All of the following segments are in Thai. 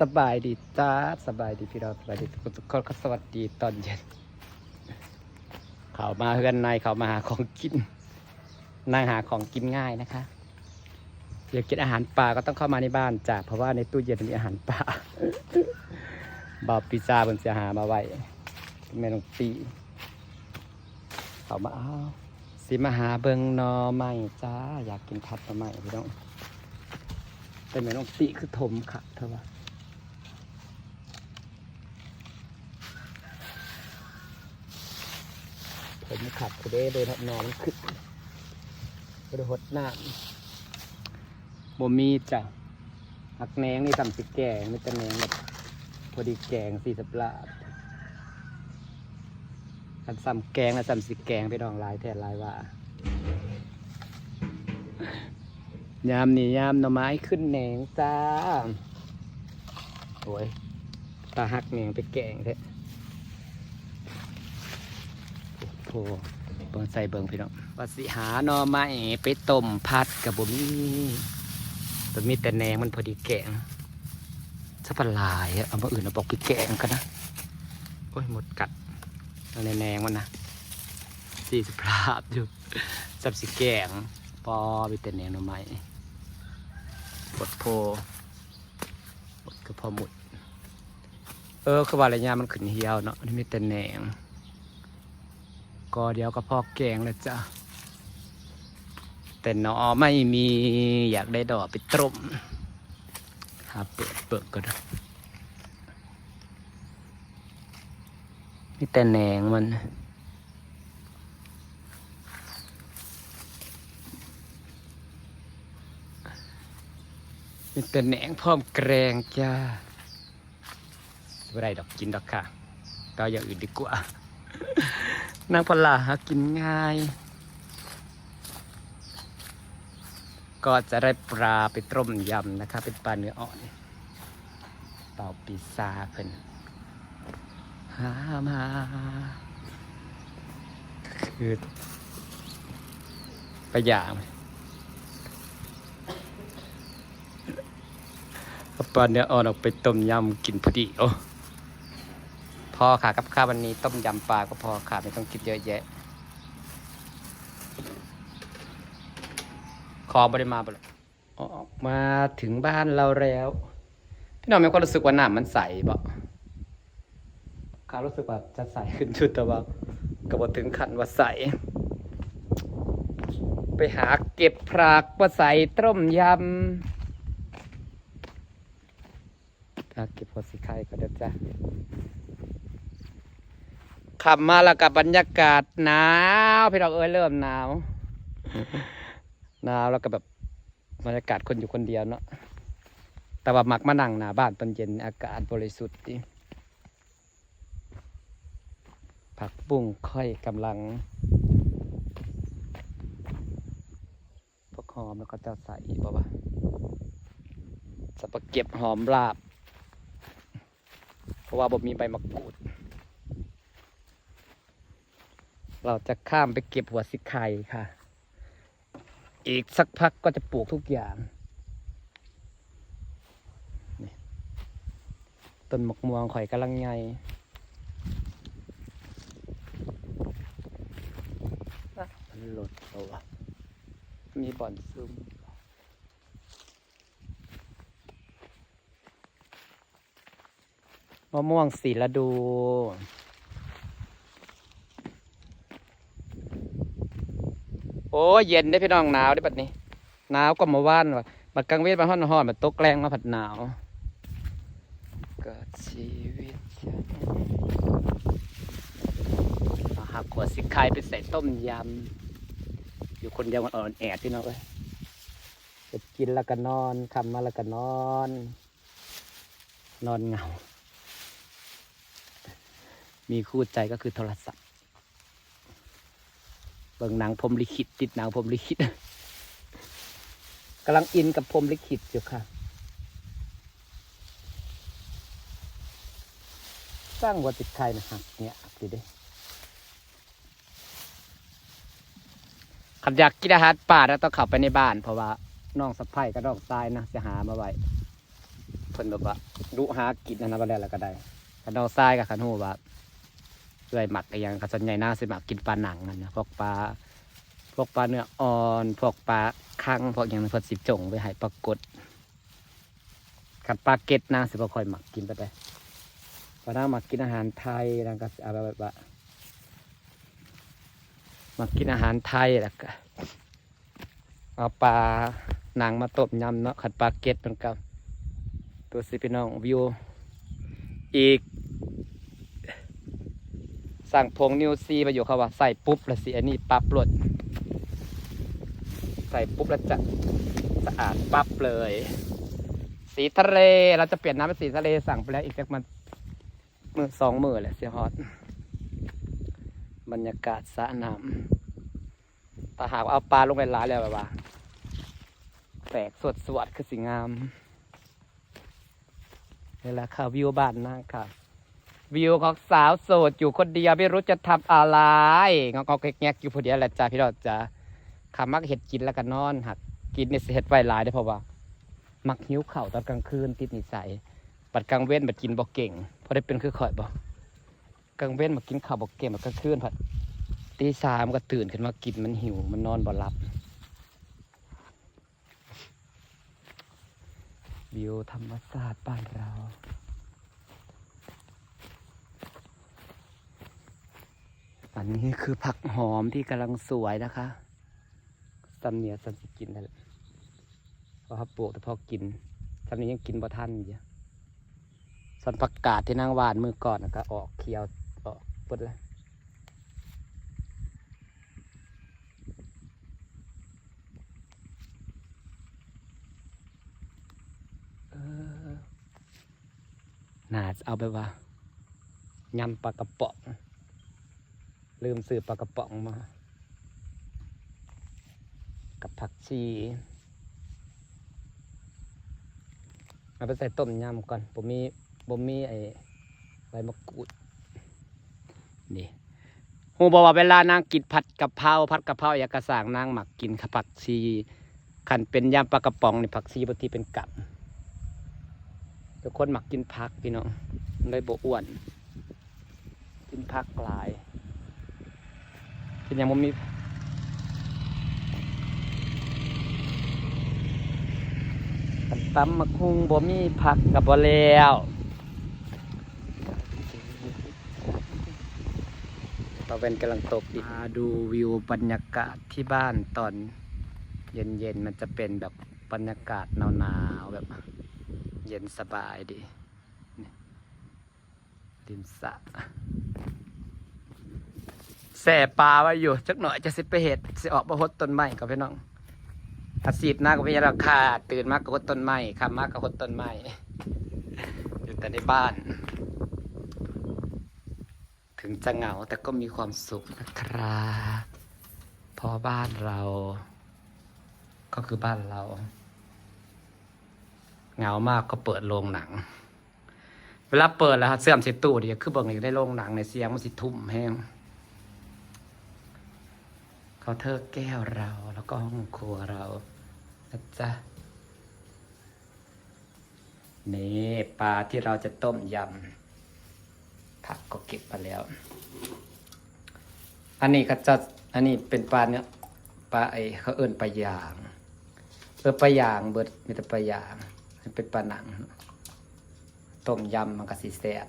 สบายดีจ้าสบายดีพี่น้องสบายดีทุกคนทุกคนก็สวัสดีตอนเย็นเขามาเฮือนในเขามาหาของกินนางหาของกินง่ายนะคะอยากกินอาหารป่าก็ต้องเข้ามาในบ้านจ้ะเพราะว่าในตู้เย็นมีอาหารป่าบาวพิซ่าบนเสียหามาไว้แม่น้องตีเขามาเอาสิมาหาเบิงนอใหม่จ้าอยากกินผัดหนอใหม่พี่น้องแต่แม่น้องตีคือถมค่ะเธอว่าผ มขับกูได้เลยครับนอนขึ้นกูได้หดน้ำบ่มีจ้ะหักแหนงนี่ทำสิแกงไม่จะแหนงแบบพอดีแกงสี่สิบลาบกันซ้ำแกงนะซ้ำสิแกงไปดองลายแทนลายว่ายามนี่ยามหน่อไม้ขึ้นแหนงจ้าโอ้ยตาหักแหนงไปแกงแท้ โถเบิ่งใส่เบิ่งพี่น้องว่าสิหาหนอไม้ไปต้มผัดกับบ่มีแต่มีแต่แหนงมันพอดีแกงสะปะหลายอะเอามาอื่นเอาบอกไปแกงกันนะ โอ้ยหมดกัดเอาในแหนงมันนะสี่สิบลาบอยู่สับสิแกงปอมีแต่แหนงหน่อไม้บดโพบดกระเพาะหมด เออคือว่าอะไรเนี่ยมันขึ้นเหี่ยวเนาะนี่มีแต่แหนง ก็เดี๋ยวก็พอกแกงแล้วจ้ะแต่หนอไม่มีอยากได้ดอกไปต้มหาเปิดเปิดก็ได้มีแต่แหนงมันมีแต่แหนงพร้อมแกรงจ้าไม่ได้ดอกกินดอกค่ะก็อาอย่างอื่นดีกว่า นางพลาหากินง่าย ก็จะได้ปลาไปต้มยำนะคะ เป็นปลาเนื้ออ่อนเต่าปีซาเพิ่นหามาคือไปอย่างเอาปลาเนื้ออ่อนออกไปต้มยำกินพอดีโอ้ อค่ะกับข้าววันนี้ต้มยำปลาก็พอค่ะไม่ต้องคิดเยอะแยะ คอบริมาบเลยออกมาถึงบ้านเราแล้ว พี่น้องมีความรู้สึกว่าน้ำมันใสบ่ข้ารู้สึกว่าจะใสขึ้นชุดแต่ว่าก็บอถึงขั้นว่าใส ไปหาเก็บผักมาใส่ต้มยำหาเก็บพอสิไข่ก็เด้จ้ะ ขับมาแล้วกับบรรยากาศหนาวพี่น้องเอ้ยเริ่มหนาวหนาวแล้วก็แบบบรรยากาศคนอยู่คนเดียวเนาะแต่ว่ามักมานั่งหน้าบ้านตอนเย็นอากาศบริสุทธิ์ดีผักบุ้งค่อยกำลังพวกหอมแล้วก็จะใส่บ่าวะสับปะเก็บหอมลาบ เพราะว่าบ่มีใบมะกรูด เราจะข้ามไปเก็บหัวสิไข่ค่ะ อีกสักพักก็จะปลูกทุกอย่างต้นหมกม่วงข่อยกำลังใหญ่อะมันหลดแล้ววะมีบ่อนซุ่มมะม่วงสีละดู โอ้เย็นได้พี่น้องหนาวได้บัดนี้ หนาวก็มาว่านว่ะมากลางเวทมาห้อนห้อนมาตกแรงมาผัดหนาวเกิดชีวิตฉันเอาหักขวดสิคายไปใส่ต้มยำ อยู่คนเดียวมันอ่อนแอดพี่น้องเอ้ยจะกินแล้วก็นอนคำมาแล้วก็นอน นอนเงา มีคู่ใจก็คือโทรศัพท์ บิ่งหนังพรมลิขิตติดหนังพรมลิขิตกำลังอินกับพรมลิขิตอยู่ค่ะ สร้างวัติดใครนะฮะเนี่ยดูดิขันอยากกินอาหารป่าแล้วต้องข้าไปในบ้าน เพราะว่าน้องสะพ้ายกับน้องทรายนะจะหามาไว้พอพิ่นแบบว่าดุหากินนั่นะบ่ได้แล้วก็ได้คันเอาทรายกับคันฮู้ว่า เอื้อยหมักอีหยังก็ส่วนใหญ่นางสิมักกินปลาหนังนั่นนะพวกปลาพวกปลาเนื้ออ่อนพวกปลาคังพวกหยังนั้นพิ่นสิจงไว้ให้ปรากฏคันปลาเก็ดนางสิบ่ค่อยหมักกินไปานใดเพราะนางมักกินอาหารไทยนางก็สิเอาแบบว่ามักกินอาหารไทยแล้วก็เอาปลาหนังมาต้มยำเนาะขัดปลาเก็ดมันกับตัวสิพี่น้องวิวอีก สั่งพงนิวซีมาอยู่เขาว่าใส่ปุ๊บแล้วสิอันนี้ปั๊บรดใส่ปุ๊บแล้วจะสะอาดปั๊บเลย สีทะเลเราจะเปลี่ยนน้ำเป็นสีทะเลสั่งไปแล้วอีกสักมันมือสองมือแหละเสียฮอตบรรยากาศสระน้ำถ้าหากเอาปลาลงไปหลาแล้วแบบว่าแปลกสวดสวดคือสิงามนี่แหละค่ะวิวบ้านนางค่ะ วิวของสาวโสดอยู่คนเดียวไม่รู้จะทำอะไรงอกๆแงกๆอยู่คนเดียวแหละจ้าพี่เราจะขามักเห็ดกินแล้วก็นอนหักกินในเห็ดไวลายได้เพราะว่า มักหิ้วเข่าตอนกลางคืนติดนิสัยบัดกลางเว้นบัดกินบ่เก่งเพราะได้เป็นคือข่อยบ่กลางเว้นมากินข้าวบ่เก่งบัดกลางคืนผัดตีสามก็ตื่นขึ้นมากินมันหิวมันนอนบ่หลับวิวธรรมศาสตร์บ้านเรา อันนี้คือผักหอมที่กำลังสวยนะคะซัมเนียซัมสิกินนั่นแหละเพราะปลูกแต่พอกินซัมนี้ยังกินบ่ทันอยู่สันประกาศที่นางหวานมือก่อนนะก็ออกเคียวออกปดเลยเออน่าจะเอาไปว่ายำปลากระป๋อง ลืมซื้อปลากระป๋องมา กับผักชีเอาไปใส่ต้มยำก่อนผมมีผมมีไอ้ใบมะกรูดนี่หูบอกว่าเวลานางกินผัดกะเพราผัดกะเพราอยากกระสางนางหมักกินผักชีขันเป็นยำปลากระป๋องนี่ผักชีบางทีเป็นกับทุกคนหมักกินผักพี่น้องเลยบอ้วน กินผักหลาย เป็นอย่างมันมีตำมักฮุงบ่มีผักกับบ่แล้วตะเวนกำลังตกดินมาดูวิวบรรยากาศที่บ้านตอนเย็นๆมันจะเป็นแบบบรรยากาศหนาวๆแบบ เย็นสบายดีริมสระ แส่ปลาไว้อยู่จักหน่อยจะสิไปเห็ดสิออกมาหดต้นไม้กับพี่น้องอาชีพหน้าก็ไม่ใช่ราคาตื่นมากก็หดต้นไม้คำมากก็หดต้นไม้อยู่แต่ในบ้าน ถึงจะเหงาแต่ก็มีความสุขนะครับเพราะบ้านเรา ก็คือบ้านเราเหงามากก็เปิดโรงหนัง เวลาเปิดแล้วครเสื่อมเสียตู้เดียวคือเบิ่งอยู่ได้โรงหนังในเสียงมันสิทุ่มแห้ง เขาเทอแก้วเรา แล้วก็ห้องครัวเรานะจ๊ะนี่ปลาที่เราจะต้มยำผักก็เก็บไปแล้ว อันนี้ก็จะอันนี้เป็นปลาเนื้อปลาไอเขาเอิ้นปลาย่างเออปลาย่างเบิดมีแต่ปลาย่างเป็นปลาหนัง ต้มยำมันก็สีแซ่บ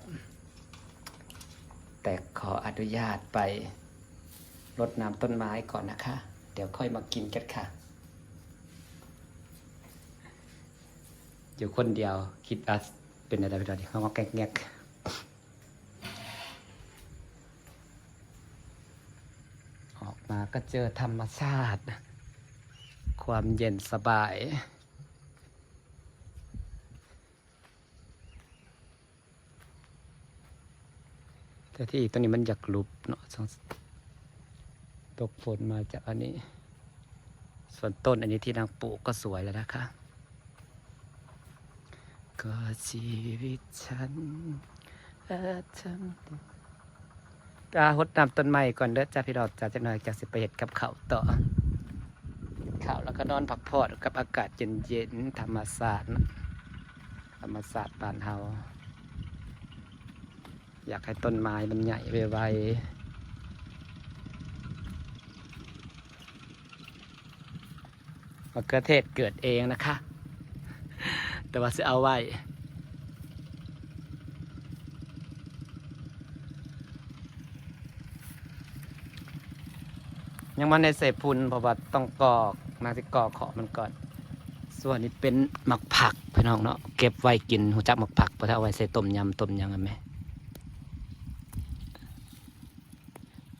แต่ขออนุญาตไป รดน้ำต้นไม้ก่อนนะคะ เดี๋ยวค่อยมากินกันค่ะ อยู่คนเดียวคิดว่าเป็นอะไรไปตอนนี้เขามาแกกๆออกมาก็เจอธรรมชาติ ความเย็นสบายแต่ที่ตัวนี้มันอยากลุบเนาะ ตกฝนมาจากอันนี้ ส่วนต้นอันนี้ที่นางปลูกก็สวยแล้วนะคะ ก็ชีวิตฉันและทั้งตาหดน้ำต้นไม้ก่อนเด้อจ้าพี่ดอกจ้าจะหน่อยจากสิไปเห็ดกับเขาต่อข้าวแล้วก็นอนพักผ่อนกับอากาศเย็นๆธรรมศาสตร์นะรรมศาสตร์บ้านเฮาอยากให้ต้นไม้มันใหญ่ไวๆ มะเขือเทศเกิดเองนะคะ แต่ว่าจะเอาไว้ยังมันในเสพพุนเพราะว่าต้องกอกมาสิกอกขอมันก่อน ส่วนนี้เป็นหมักผักพี่น้องเนาะเก็บไว้กินหูจักหมักผักเพราะถ้าเอาไว้ใส่ต้มยำต้มยังไงไหม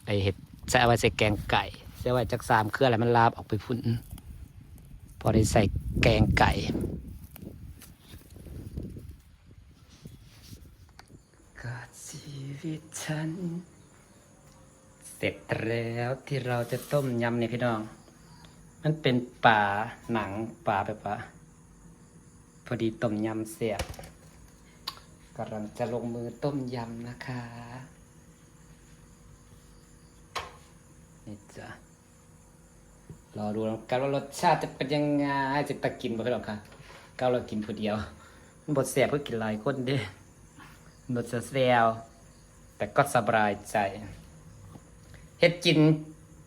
ไอเห็ดใส่เอาไว้ใส่แกงไก่ใส่ไว้จักสามเครืออะไรมันลาบออกไปพุ่น พอได้ใส่แกงไก่ก็ชีวิตฉัน เสร็จแล้วที่เราจะต้มยำเนี่ยพี่น้อง มันเป็นปลาหนังปลาแบบว่าพอดีต้มยำเสียบกำลังจะลงมือต้มยำนะคะนี่จ้ะ รอดูแล้วกันว่ารสชาติจะเป็นยังไงจะตะกินบ่พี่น้องค่ะก้าวเรากินผู้เดียวมันบดเสียบเพื่อกินหลายคนเด้บดเสียวแต่ก็สบายใจเห็ดกิน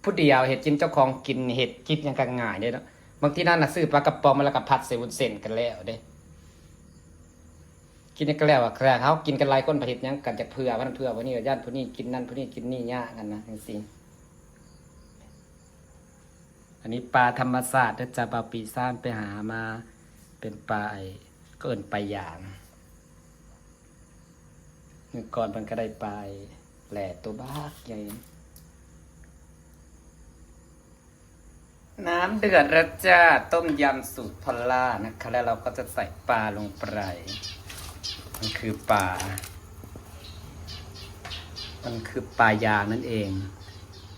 ผู้เดียวเห็ดกินเจ้าของกินเห็ดกินยังกันง่ายเด้เนาะบางที่นั่นน่ะซื้อปลากระป๋องมาแล้วก็ผัดใส่วุ้นเส้นกันแล้วเด้กินกันแล้วอะแคร์เขากินกันหลายคนประเทศยังกันจากเพื่อวันเพื่อวันนี้ญาติผู้นี้กินนั่นผู้นี้กินนี่ยากกันนะจริงๆ อันนี้ปลาธรรมศาสตร์นะจ๊ะปลาปีซ่านไปหามาเป็นปลาไอ้ก็เอินปลาหยางเมื่อก่อนมันก็ได้ปลาแหล่ตัวบ้าใหญ่น้ำเดือดแล้วจ้าต้มยำสูตรพอลล่านะคะ แล้วเราก็จะใส่ปลาลงไปมันคือปลา มันคือปลายางนั่นเอง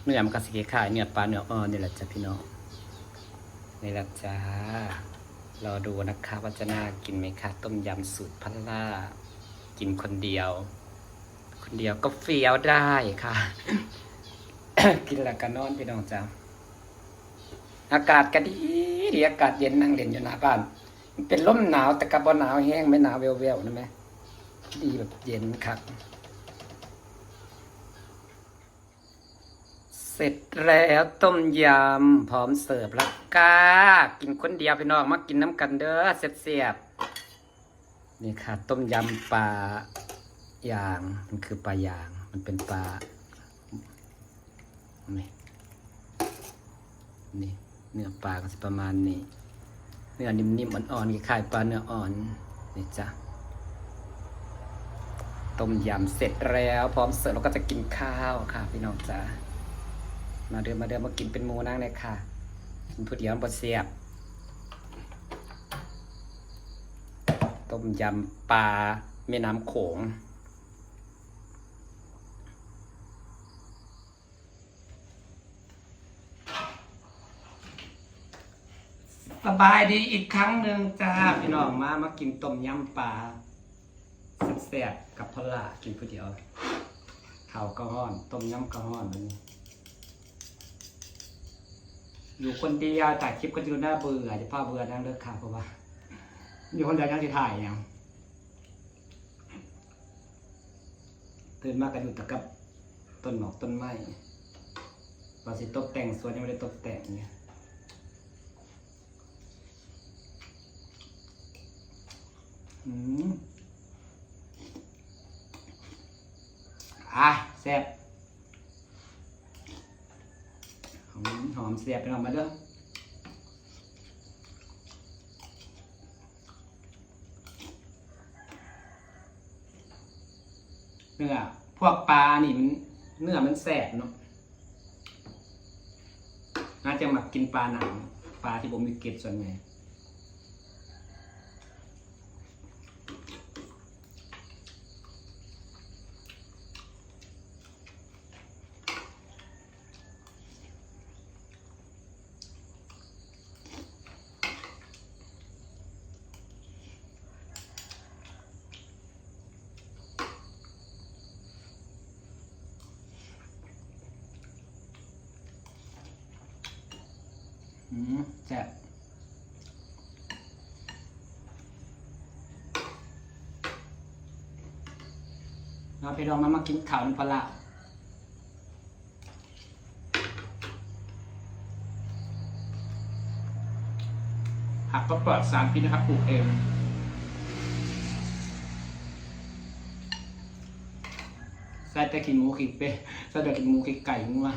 เนื้อมันก็สีขายเนื้อปลาเนื้ออ่อนนี่แหละจ้ะพี่น้อง นี่แหละจ้ารอดูนะคะว่าจะน่ากินไหมคะ ต้มยำสูตรพอลล่า กินคนเดียว คนเดียวก็เฟี้ยวได้ค่ะ กินแล้วก็นอนพี่น้องจ้าอากาศก็ดีดีอากาศเย็นนั่งเล่นอยู่หน้าบ้าน เป็นลมหนาวแต่กับ่หนาวแห้งไม่หนาวเวลๆนะแม่ดีแบบเย็นครับ เสร็จแล้วต้มยำพร้อมเสิร์ฟแล้วก้ากินคนเดียวพี่น้องมากินน้ำกันเด้อเสียบๆนี่ค่ะ ต้มยำปลาย่างมันคือปลาย่าง มันเป็นปลานี่นี่เนื้อปลาก็จะประมาณนี้เนื้อนิ่มๆอ่อนๆคล้ายปลาเนื้ออ่อนนี่จ้ะต้มยำเสร็จแล้ว พร้อมเสิร์ฟเราก็จะกินข้าวค่ะ พี่น้องจ้า มาเดินมาเดินมากินเป็นหมูนั่งเลยค่ะกินผู้เดียวมันบ่เสียบ ต้มยำปลาแม่น้ำโขงสบายดีอีกครั้งหนึ่งจ้าพี่น้องมามากินต้มยำปลาแซ่บๆกับพะลากินผู้เดียวข้าวก็ห้อน ต้มยำก็ห้อนมันนี้ อยู่คนเดียวถ่ายคลิปก็จะดูน่าเบื่อจะพาเบื่อนั่งเลิกข่าวเพราะว่า อยู่คนเดียวยังจะถ่ายยังตื่นมากันอยู่แต่กับต้นหมอกต้นไม้ว่าสิตกแต่งสวนยังไม่ได้ตกแต่งเนี่ยอืมอะแซ่บ หอมหอมแซ่บไปหน่อกมาเด้อเนื้อพวกปลานี่มันเนื้อมันแซ่บเนาะน่าจะหมักกินปลาหนังปลาที่ผมมีเก็บส่วนใหญ่ แซ่บเราไปลองมามากินข่าวน้ำปลาหักก็ปลอดสารพิษนะครับปลูกเองใส่แต่กินหมูกินไป็ดใส่แต่กินหมูกินไก่งัว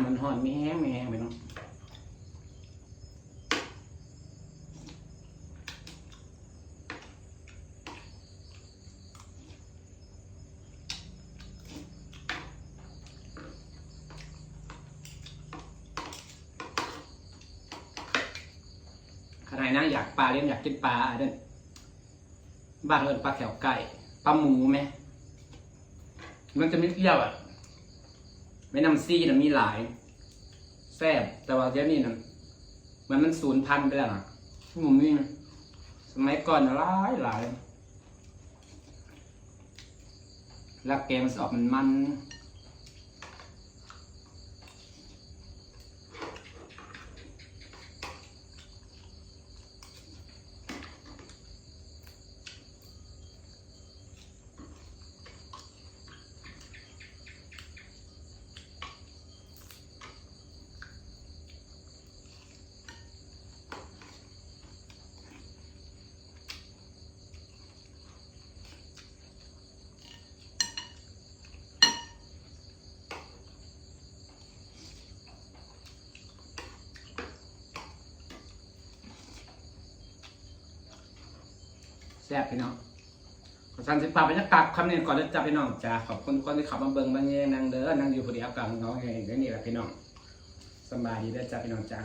ำมันห่อนไม่แห้งไม่แห้งไปเนาะขนาดนั่งอยากปลาเล่นอยากกินปลาเด่นบ้านเอินปลาแขวไก่ปลาหมูไหมมันจะไม่เปรี้ยวอะ ไม่น้ำซี่นะมีหลาย แซ่บแต่ว่าเดี๋ยวนี้นะมันมันศูนย์พันธุ์ไปแล้วอะหมูนี่สมัยก่อนน่ะหลายหลายแล้วแกงมันจะออกมันมัน แซ่บพี่น้องขอสันสิปาบรรยากาศคำนี้ก่อนแล้วจ้าพี่น้องจ้าขอบคุณทุกคนที่ขับมาเบิ่งมาแย่งนางเด้อนางอยู่พอดีเอากับน้องไงได้นี่แหละพี่น้องสบายดีได้จ้าพี่น้องจ้า